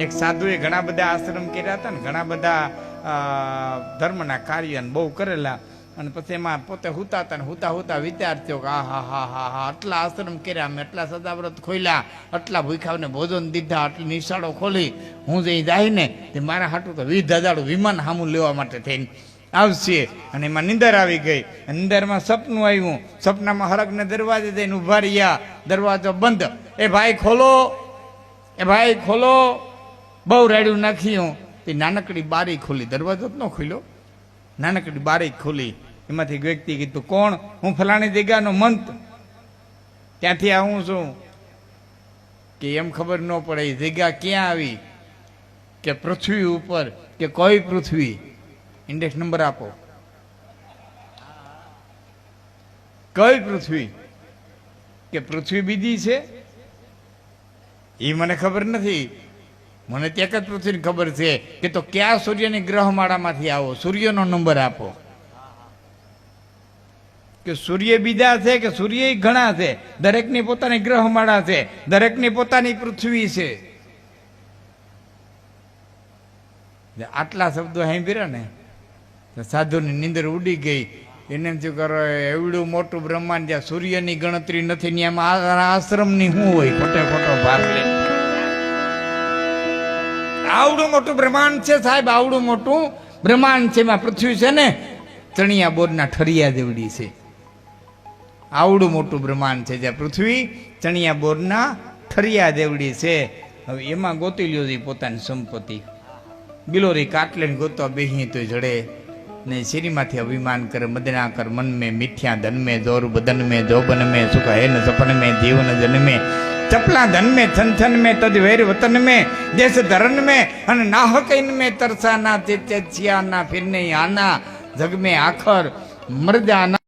એક સાધુએ ઘણા બધા આશ્રમ કર્યા હતા ને ઘણા બધા ધર્મના કાર્ય બહુ કરેલા. અને પછી એમાં પોતે હુતા હતા ને હુતા હુતા વિચાર થયો કે આ હા હા હા હા, આટલા આશ્રમ કર્યા, અમે એટલા સદાવ્રત ખોલ્યા, આટલા ભૂખાવને ભોજન દીધા, આટલી નિશાળો ખોલી. હું જઈ જાય ને, તે મારા હાટું તો વીસ હજારનું વિમાન સામું લેવા માટે થઈને આવશે. અને એમાં નિંદર આવી ગઈ. નિંદરમાં સપનું આવ્યું. સપનામાં હરકને દરવાજે જઈને ઊભા રહ્યા. દરવાજો બંધ. એ ભાઈ ખોલો. એ ભાઈ ખોલો. બહુ રેડ્યું નાખ્યું. તે નાનકડી બારી ખોલી, દરવાજો જ ન ખોલ્યો. નાનકડી બારી ખોલી, એમાંથી વ્યક્તિ કીધું, કોણ? હું ફલાણી જગ્યાનો મંત. ત્યાંથી આવું છું. કે એમ ખબર ન પડે, એ જગ્યા ક્યાં આવી? કે પૃથ્વી ઉપર, કે કોઈ પૃથ્વી? ઇન્ડેક્સ નંબર આપો. કઈ પૃથ્વી? કે પૃથ્વી બીજી છે? એ મને ખબર નથી. મને તો એક જ પૃથ્વીની ખબર છે કે તો કયા સૂર્યની ગ્રહમાળામાંથી આવો? સૂર્યનો નંબર આપો. કે સૂર્ય બીજા છે કે સૂર્ય ઘણા છે? દરેકની પોતાની ગ્રહમાળા છે, દરેકની પોતાની પૃથ્વી છે. આટલા શબ્દો સાંભળ્યા ને સાધુની નીંદર ઉડી ગઈ. એને શું કરો એવડું મોટું બ્રહ્માંડ જ્યાં સૂર્યની ગણતરી નથી ને એમાં આશ્રમની શું હોય? ખોટે ખોટો ભાગ લે. આવડું મોટું બ્રહ્માંડ છે સાહેબ, આવડું મોટું બ્રહ્માંડ છે. એમાં પૃથ્વી છે ને, ચણિયા બોરના ઠરિયા જેવડી છે. આવડું મોટું બ્રહ્માંડ છે જ્યાં પૃથ્વી, ચણિયા બોરના ઠરિયા જેવડી છે. હવે એમાં ગોતી લ્યો છે પોતાની સંપત્તિ. બિલોરી કાટલે ગોતવા બેહી તો જડે. ને શરીમાંથી અભિમાન કરે, મદના કર, મન મેં મિથ્યા ધન મેં દોર બદન મેં જોબન મેં સુખ, હે ન સપન મેં, જીવન જન મેં. ચપલા ધન મેં છન મેં તજ વૈર વતન મેં દેશ ધરન મેં અને નાહક ઇન મેં તરસા ના તે તે છિયા ના ફિરને આના જગ મેં આખર મરજાના